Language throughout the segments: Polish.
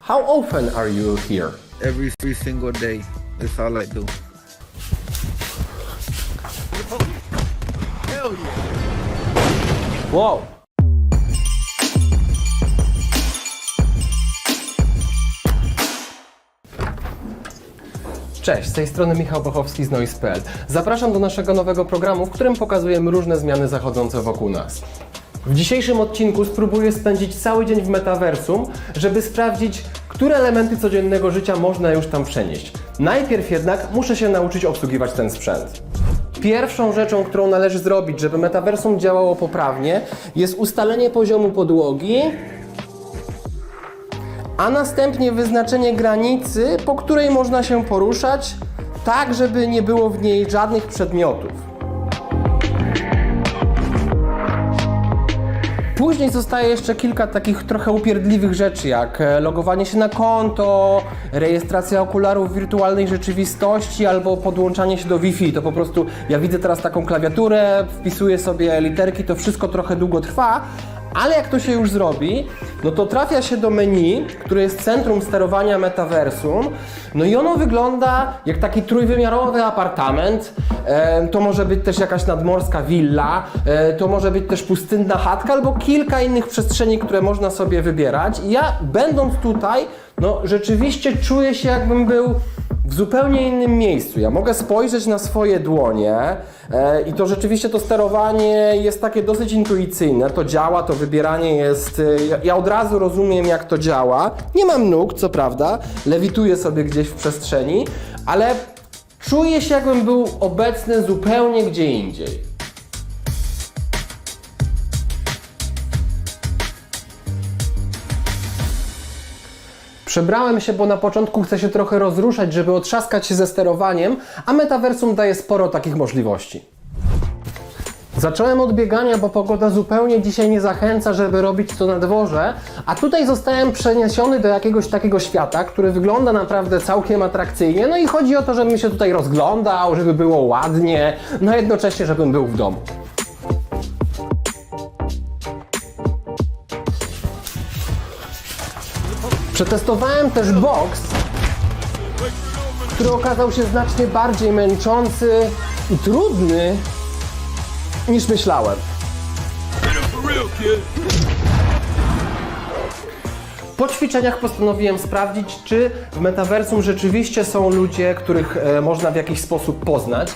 How often are you here? every, every single day. That's all I do. Wow. Cześć, z tej strony Michał Bochowski z Noise.pl. Zapraszam do naszego nowego programu, w którym pokazujemy różne zmiany zachodzące wokół nas. W dzisiejszym odcinku spróbuję spędzić cały dzień w metaversum, żeby sprawdzić, które elementy codziennego życia można już tam przenieść. Najpierw jednak muszę się nauczyć obsługiwać ten sprzęt. Pierwszą rzeczą, którą należy zrobić, żeby metaversum działało poprawnie, jest ustalenie poziomu podłogi, a następnie wyznaczenie granicy, po której można się poruszać, tak żeby nie było w niej żadnych przedmiotów. Później zostaje jeszcze kilka takich trochę upierdliwych rzeczy, jak e, logowanie się na konto, rejestracja okularów wirtualnej rzeczywistości albo podłączanie się do Wi-Fi. To po prostu, ja widzę teraz taką klawiaturę, wpisuję sobie literki, to wszystko trochę długo trwa, ale jak to się już zrobi, no to trafia się do menu, które jest centrum sterowania metaversum, no i ono wygląda jak taki trójwymiarowy apartament. E, to może być też jakaś nadmorska willa, e, to może być też pustynna chatka albo kilka innych przestrzeni, które można sobie wybierać. I ja będąc tutaj, no rzeczywiście czuję się jakbym był w zupełnie innym miejscu. Ja mogę spojrzeć na swoje dłonie e, i to rzeczywiście to sterowanie jest takie dosyć intuicyjne. To działa, to wybieranie jest. E, ja, od razu rozumiem, jak to działa. Nie mam nóg, co prawda, lewituję sobie gdzieś w przestrzeni, ale czuję się, jakbym był obecny zupełnie gdzie indziej. Przebrałem się, bo na początku chcę się trochę rozruszać, żeby otrzaskać się ze sterowaniem, a metaversum daje sporo takich możliwości. Zacząłem od biegania, bo pogoda zupełnie dzisiaj nie zachęca, żeby robić to na dworze, a tutaj zostałem przeniesiony do jakiegoś takiego świata, który wygląda naprawdę całkiem atrakcyjnie. No i chodzi o to, żebym się tutaj rozglądał, żeby było ładnie, no jednocześnie, żebym był w domu. Przetestowałem też box, który okazał się znacznie bardziej męczący i trudny niż myślałem. Po ćwiczeniach postanowiłem sprawdzić, czy w metaversum rzeczywiście są ludzie, których e, można w jakiś sposób poznać.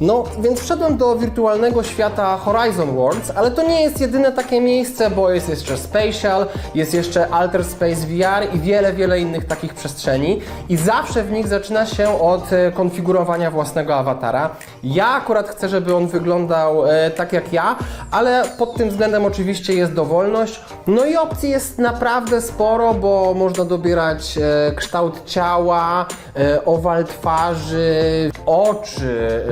No, więc wszedłem do wirtualnego świata Horizon Worlds, ale to nie jest jedyne takie miejsce, bo jest jeszcze Spatial, jest jeszcze Alter Space VR i wiele, wiele innych takich przestrzeni. I zawsze w nich zaczyna się od e, konfigurowania własnego awatara. Ja akurat chcę, żeby on wyglądał e, tak jak ja, ale pod tym względem oczywiście jest dowolność. No i opcji jest naprawdę sporo, bo można dobierać e, kształt ciała, owal twarzy, oczy,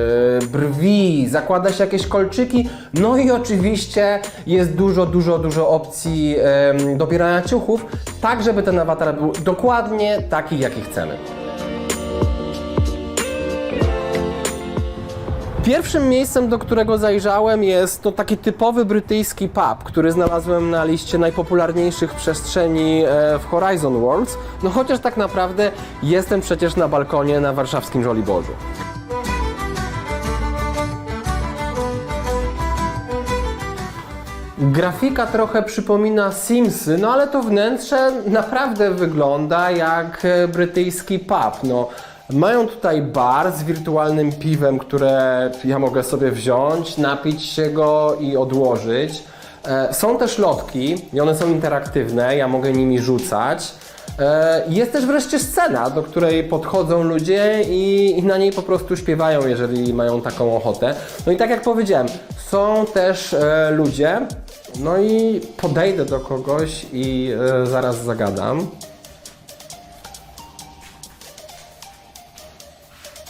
brwi, zakłada się jakieś kolczyki, no i oczywiście jest dużo, dużo, dużo opcji dobierania ciuchów, tak żeby ten awatar był dokładnie taki, jaki chcemy. Pierwszym miejscem, do którego zajrzałem jest to taki typowy brytyjski pub, który znalazłem na liście najpopularniejszych przestrzeni e, w Horizon Worlds. No chociaż tak naprawdę jestem przecież na balkonie na warszawskim Żoliborzu. Grafika trochę przypomina Simsy, no ale to wnętrze naprawdę wygląda jak e, brytyjski pub. No, mają tutaj bar z wirtualnym piwem, które ja mogę sobie wziąć, napić się go i odłożyć. E, Są też lotki i one są interaktywne, ja mogę nimi rzucać. E, Jest też wreszcie scena, do której podchodzą ludzie i, i na niej po prostu śpiewają, jeżeli mają taką ochotę. No i tak jak powiedziałem, są też e, ludzie, no i podejdę do kogoś i e, zaraz zagadam.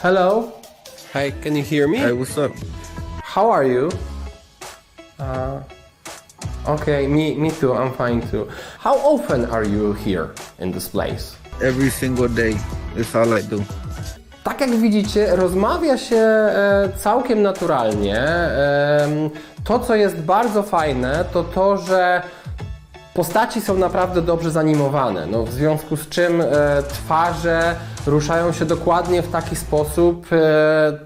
Hello? Hi, can you hear me? Hey, what's up? How are you? Uh, okay, me, me too, I'm fine too. How often are you here in this place? Every single day. That's all I do. Tak jak widzicie, rozmawia się e, całkiem naturalnie. To, co jest bardzo fajne, to to, że Postaci są naprawdę dobrze zanimowane, no, w związku z czym e, twarze ruszają się dokładnie w taki sposób, e,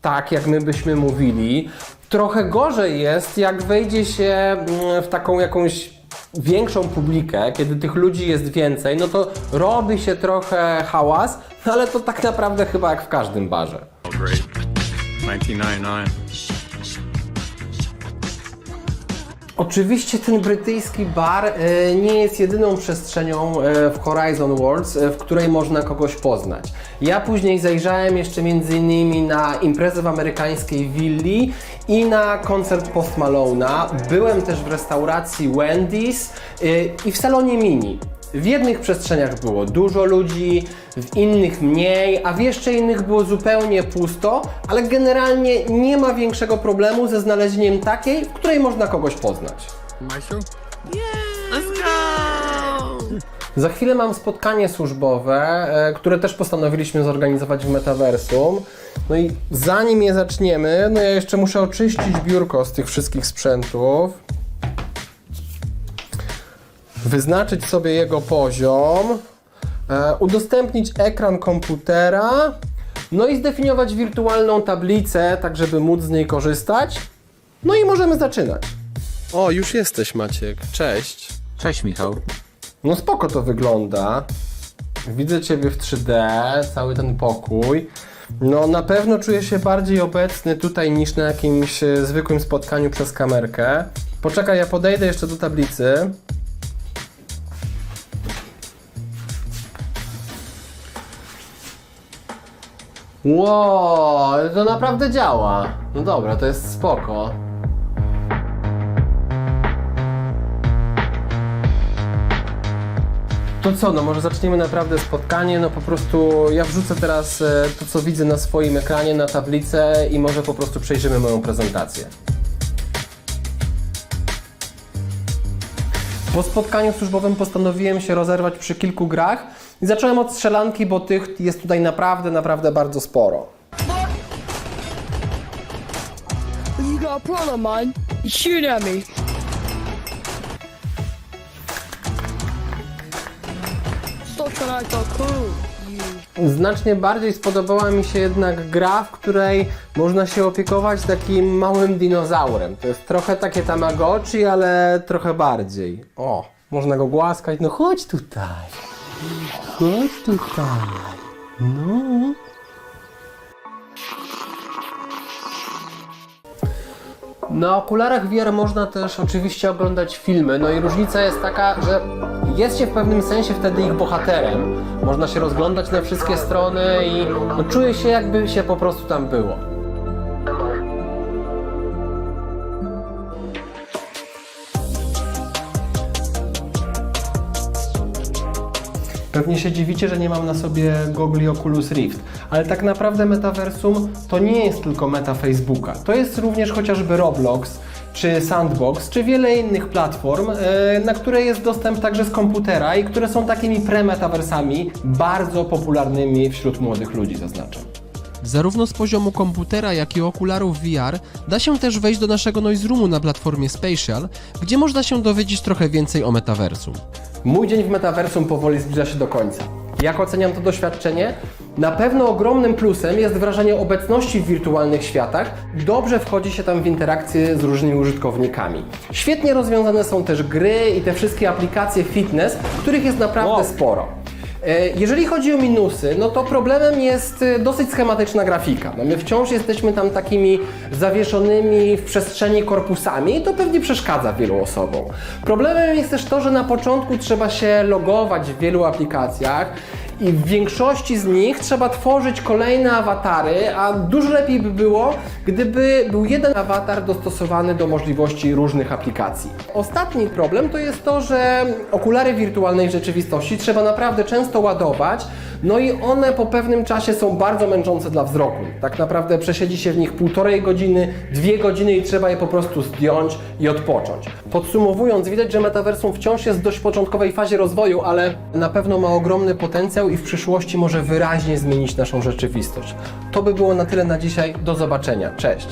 tak jak my byśmy mówili. Trochę gorzej jest, jak wejdzie się mm, w taką jakąś większą publikę, kiedy tych ludzi jest więcej, no to robi się trochę hałas, no ale to tak naprawdę chyba jak w każdym barze. Oh, great. 1999. Oczywiście ten brytyjski bar e, nie jest jedyną przestrzenią e, w Horizon Worlds, e, w której można kogoś poznać. Ja później zajrzałem jeszcze m.in. na imprezę w amerykańskiej willi i na koncert Post Malone'a. Byłem też w restauracji Wendy's e, i w salonie Mini. W jednych przestrzeniach było dużo ludzi, w innych mniej, a w jeszcze innych było zupełnie pusto, ale generalnie nie ma większego problemu ze znalezieniem takiej, w której można kogoś poznać. Za chwilę mam spotkanie służbowe, e, które też postanowiliśmy zorganizować w Metaversum. No i zanim je zaczniemy, no ja jeszcze muszę oczyścić biurko z tych wszystkich sprzętów. Wyznaczyć sobie jego poziom, e, udostępnić ekran komputera, no i zdefiniować wirtualną tablicę, tak żeby móc z niej korzystać. No i możemy zaczynać. O, już jesteś Maciek. Cześć. Cześć Michał. No spoko to wygląda. Widzę Ciebie w 3D, cały ten pokój. No na pewno czuję się bardziej obecny tutaj niż na jakimś e, zwykłym spotkaniu przez kamerkę. Poczekaj, ja podejdę jeszcze do tablicy. Wow, to naprawdę działa. No dobra, to jest spoko. To co, no może zaczniemy naprawdę spotkanie, no po prostu ja wrzucę teraz e, to co widzę na swoim ekranie na tablicę i może po prostu przejrzymy moją prezentację. Po spotkaniu służbowym postanowiłem się rozerwać przy kilku grach i zacząłem od strzelanki, bo tych jest tutaj naprawdę, naprawdę bardzo sporo. You got a problem, man? Shoot at me. Znacznie bardziej spodobała mi się jednak gra, w której można się opiekować takim małym dinozaurem. To jest trochę takie Tamagotchi, ale trochę bardziej. O, można go głaskać. No chodź tutaj. Chodź tutaj. No. Na okularach VR można też oczywiście oglądać filmy, no i różnica jest taka, że jest się w pewnym sensie wtedy ich bohaterem. Można się rozglądać na wszystkie strony i no, czuje się jakby się po prostu tam było. Pewnie się dziwicie, że nie mam na sobie gogli Oculus Rift, ale tak naprawdę metaversum to nie jest tylko meta Facebooka. To jest również chociażby Roblox, czy Sandbox, czy wiele innych platform, e, na które jest dostęp także z komputera i które są takimi pre-metaversami bardzo popularnymi wśród młodych ludzi, zaznaczam. Zarówno z poziomu komputera, jak i okularów VR da się też wejść do naszego noise roomu na platformie Spatial, gdzie można się dowiedzieć trochę więcej o metaversum. Mój dzień w metaversum powoli zbliża się do końca. Jak oceniam to doświadczenie? Na pewno ogromnym plusem jest wrażenie obecności w wirtualnych światach. Dobrze wchodzi się tam w interakcję z różnymi użytkownikami. Świetnie rozwiązane są też gry i te wszystkie aplikacje fitness, których jest naprawdę sporo. E, Jeżeli chodzi o minusy, no to problemem jest e, dosyć schematyczna grafika. No my wciąż jesteśmy tam takimi zawieszonymi w przestrzeni korpusami i to pewnie przeszkadza wielu osobom. Problemem jest też to, że na początku trzeba się logować w wielu aplikacjach i w większości z nich trzeba tworzyć kolejne awatary, a dużo lepiej by było, gdyby był jeden awatar dostosowany do możliwości różnych aplikacji. Ostatni problem to jest to, że okulary wirtualnej rzeczywistości trzeba naprawdę często ładować, no i one po pewnym czasie są bardzo męczące dla wzroku. Tak naprawdę przesiedzi się w nich półtorej godziny, dwie godziny i trzeba je po prostu zdjąć i odpocząć. Podsumowując, widać, że metaversum wciąż jest w dość początkowej fazie rozwoju, ale na pewno ma ogromny potencjał i w przyszłości może wyraźnie zmienić naszą rzeczywistość. To by było na tyle na dzisiaj. Do zobaczenia. Cześć!